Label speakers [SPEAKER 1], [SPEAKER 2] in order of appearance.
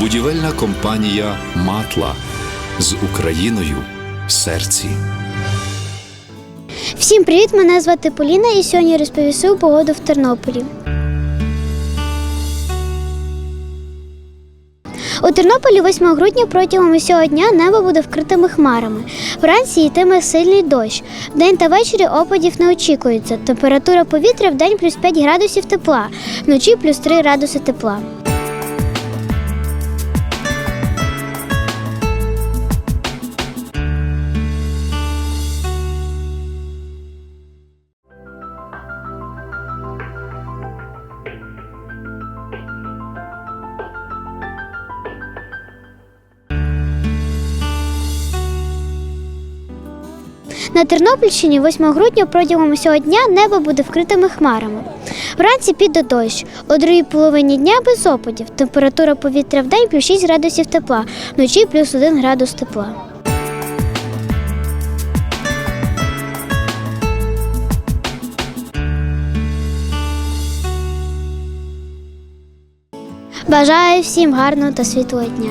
[SPEAKER 1] Будівельна компанія Матла з Україною в серці.
[SPEAKER 2] Всім привіт! Мене звати Поліна і сьогодні розповісу погоду в Тернополі. У Тернополі 8 грудня протягом усього дня небо буде вкритими хмарами. Вранці йтиме сильний дощ. Вдень та ввечері опадів не очікується. Температура повітря в день плюс 5 градусів тепла, вночі плюс 3 градуси тепла. На Тернопільщині 8 грудня протягом усього дня небо буде вкритими хмарами. Вранці піде дощ. У другій половині дня без опадів. Температура повітря в день плюс 6 градусів тепла, вночі плюс 1 градус тепла. Бажаю всім гарного та світлого дня.